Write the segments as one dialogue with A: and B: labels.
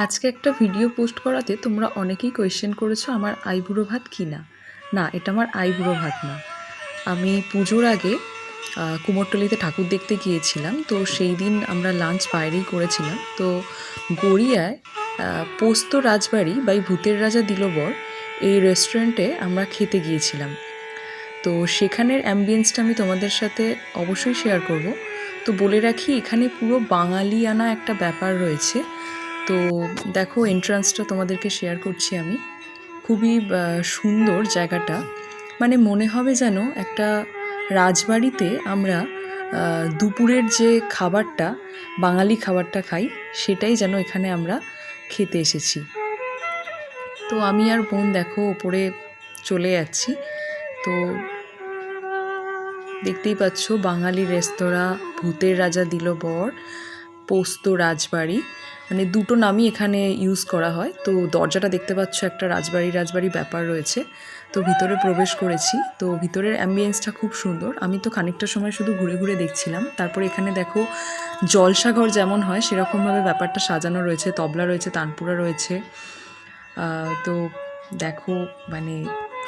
A: আজকে একটা video post করাতে তোমরা অনেকেই কোয়েশ্চেন করেছ আমার আইবুড়ো ভাত কি না? না, এটা আমার আইবুড়ো ভাত না। আমি পুজোর আগে কুমোরটলিতে ঠাকুর দেখতে গিয়েছিলাম, তো সেই দিন আমরা লাঞ্চ বাইরেই করেছিলাম। তো গড়িয়ায় পোস্ত রাজবাড়ি বাই ভূতের রাজা দিলবর এই রেস্টুরেন্টে আমরা খেতে গিয়েছিলাম। তো সেখানের অ্যাম্বিয়েন্সটা আমি তোমাদের সাথে অবশ্যই শেয়ার করব। তো বলে রাখি, এখানে পুরো বাঙালিয়ানা একটা ব্যাপার রয়েছে। তো দেখো এন্ট্রান্সটা তোমাদেরকে শেয়ার করছি আমি। খুবই সুন্দর জায়গাটা। মানে মনে হবে যেন একটা রাজবাড়িতে আমরা দুপুরের যে খাবারটা, বাঙালি খাবারটা খাই, সেটাই যেন এখানে আমরা খেতে এসেছি। তো আমি আর বোন দেখো, ওপরে চলে যাচ্ছি। তো দেখতেই পাচ্ছ, বাঙালি রেস্তোরাঁ, ভূতের রাজা দিল বর। পোস্ত রাজবাড়ি মানে দুটো নামই এখানে ইউজ করা হয়। তো দরজাটা দেখতে পাচ্ছ, একটা রাজবাড়ি রাজবাড়ি ব্যাপার রয়েছে। তো ভিতরে প্রবেশ করেছি। তো ভিতরের অ্যাম্বিয়েন্সটা খুব সুন্দর। আমি তো খানিকটা সময় শুধু ঘুরে ঘুরে দেখছিলাম। তারপর এখানে দেখো, জলসাঘর যেমন হয়, সেরকমভাবে ব্যাপারটা সাজানো রয়েছে। তবলা রয়েছে, তানপুরা রয়েছে। তো দেখো মানে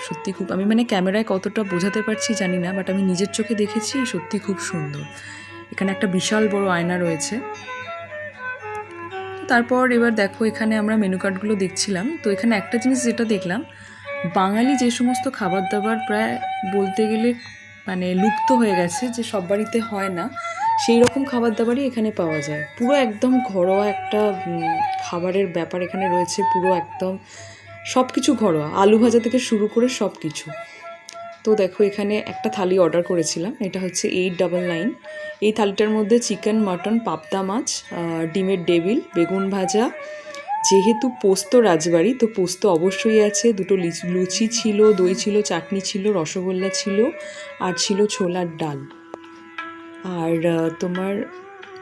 A: সত্যি খুব, আমি মানে ক্যামেরায় কতটা বোঝাতে পারছি জানি না বাট আমি নিজের চোখে দেখেছি, সত্যি খুব সুন্দর। এখানে একটা বিশাল বড় আয়না রয়েছে। তারপর এবার দেখো এখানে আমরা মেনু কার্ডগুলো দেখছিলাম। তো এখানে একটা জিনিস যেটা দেখলাম, বাঙালি যে সমস্ত খাবার দাবার প্রায় বলতে গেলে মানে লুপ্ত হয়ে গেছে, যে সব বাড়িতে হয় না, সেই রকম খাবার দাবারই এখানে পাওয়া যায়। পুরো একদম ঘরোয়া একটা খাবারের ব্যাপার এখানে রয়েছে, পুরো একদম সব কিছু ঘরোয়া। আলু ভাজা থেকে শুরু করে সব কিছু তো দেখো, এখানে একটা থালি অর্ডার করেছিলাম। এটা হচ্ছে এইট ডাবল নাইন এই থালিটার মধ্যে চিকেন মাটন পাবদা মাছ ডিমের ডেবিল বেগুন ভাজা। যেহেতু পোস্ত রাজবাড়ি, তো পোস্ত অবশ্যই আছে। দুটো লিচ- ছিল, দই ছিল, চাটনি ছিল, রসগোল্লা ছিল, আর ছিল ছোলার ডাল। আর তোমার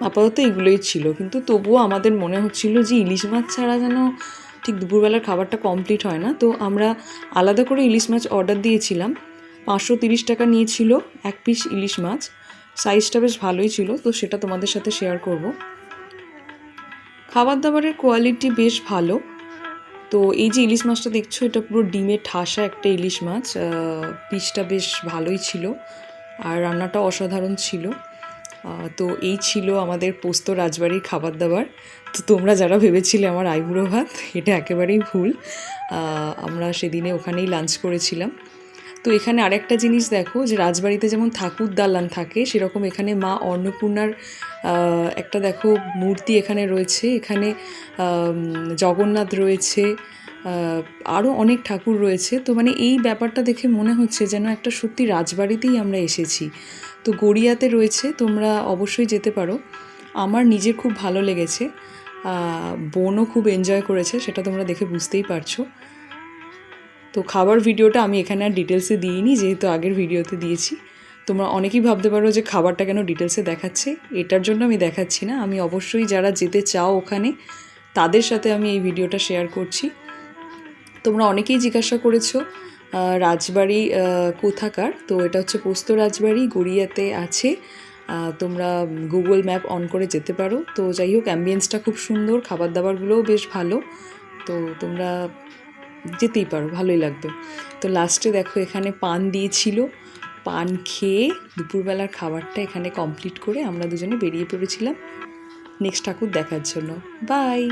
A: আপাতত এগুলোই ছিল। কিন্তু তবুও আমাদের মনে হচ্ছিল যে ইলিশ মাছ ছাড়া যেন ঠিক দুপুরবেলার খাবারটা কমপ্লিট হয় না। তো আমরা আলাদা করে ইলিশ মাছ অর্ডার দিয়েছিলাম। পাঁচশো তিরিশ টাকা নিয়েছিল, এক পিস ইলিশ মাছ। সাইজটা বেশ ভালোই ছিল, তো সেটা তোমাদের সাথে শেয়ার করব। খাবার দাবারের কোয়ালিটি বেশ ভালো। তো এই যে ইলিশ মাছটা দেখছ, এটা পুরো ডিমে ঠাসা একটা ইলিশ মাছ। পিসটা বেশ ভালোই ছিল আর রান্নাটা অসাধারণ ছিল। তো এই ছিল আমাদের পোস্ত রাজবাড়ির খাবার দাবার তো তোমরা যারা ভেবেছিলে আমার আইবুড়ো ভাত, এটা একেবারেই ভুল। আমরা সেদিনে ওখানেই লাঞ্চ করেছিলাম। তো এখানে আরেকটা জিনিস দেখো, যে রাজবাড়িতে যেমন ঠাকুর দালান থাকে, সেরকম এখানে মা অন্নপূর্ণার একটা দেখো মূর্তি এখানে রয়েছে। এখানে জগন্নাথ রয়েছে আরও অনেক ঠাকুর রয়েছে। তো মানে এই ব্যাপারটা দেখে মনে হচ্ছে যেন একটা সত্যি রাজবাড়িতেই আমরা এসেছি। তো গড়িয়াতে রয়েছে, তোমরা অবশ্যই যেতে পারো। আমার নিজের খুব ভালো লেগেছে। বোনও খুব এনজয় করেছে, সেটা তোমরা দেখে বুঝতেই পারছ। তো খাবার ভিডিওটা আমি এখানে আর ডিটেলসে দিইনি, যেহেতু আগের ভিডিওতে দিয়েছি। তোমরা অনেকেই ভাবতে পারো যে খাবারটা কেন ডিটেলসে দেখাচ্ছে, এটার জন্য আমি দেখাচ্ছি না। আমি অবশ্যই যারা যেতে চাও ওখানে, তাদের সাথে আমি এই ভিডিওটা শেয়ার করছি। তোমরা অনেকেই জিজ্ঞাসা করেছ রাজবাড়ি কোথাকার? তো এটা হচ্ছে পোস্ত রাজবাড়ি, গড়িয়াতে আছে। তোমরা গুগল ম্যাপ অন করে যেতে পারো। তো যাই হোক অ্যাম্বিয়েন্সটা খুব সুন্দর খাবার দাবারগুলোও বেশ ভালো। তো তোমরা যেতেই পারো, ভালোই লাগতো। তো লাস্টে দেখো এখানে পান দিয়েছিল। পান খেয়ে দুপুরবেলার খাবারটা এখানে কমপ্লিট করে আমরা দুজনে বেরিয়ে পড়েছিলাম। নেক্সট ঠাকুর দেখার জন্য। বাই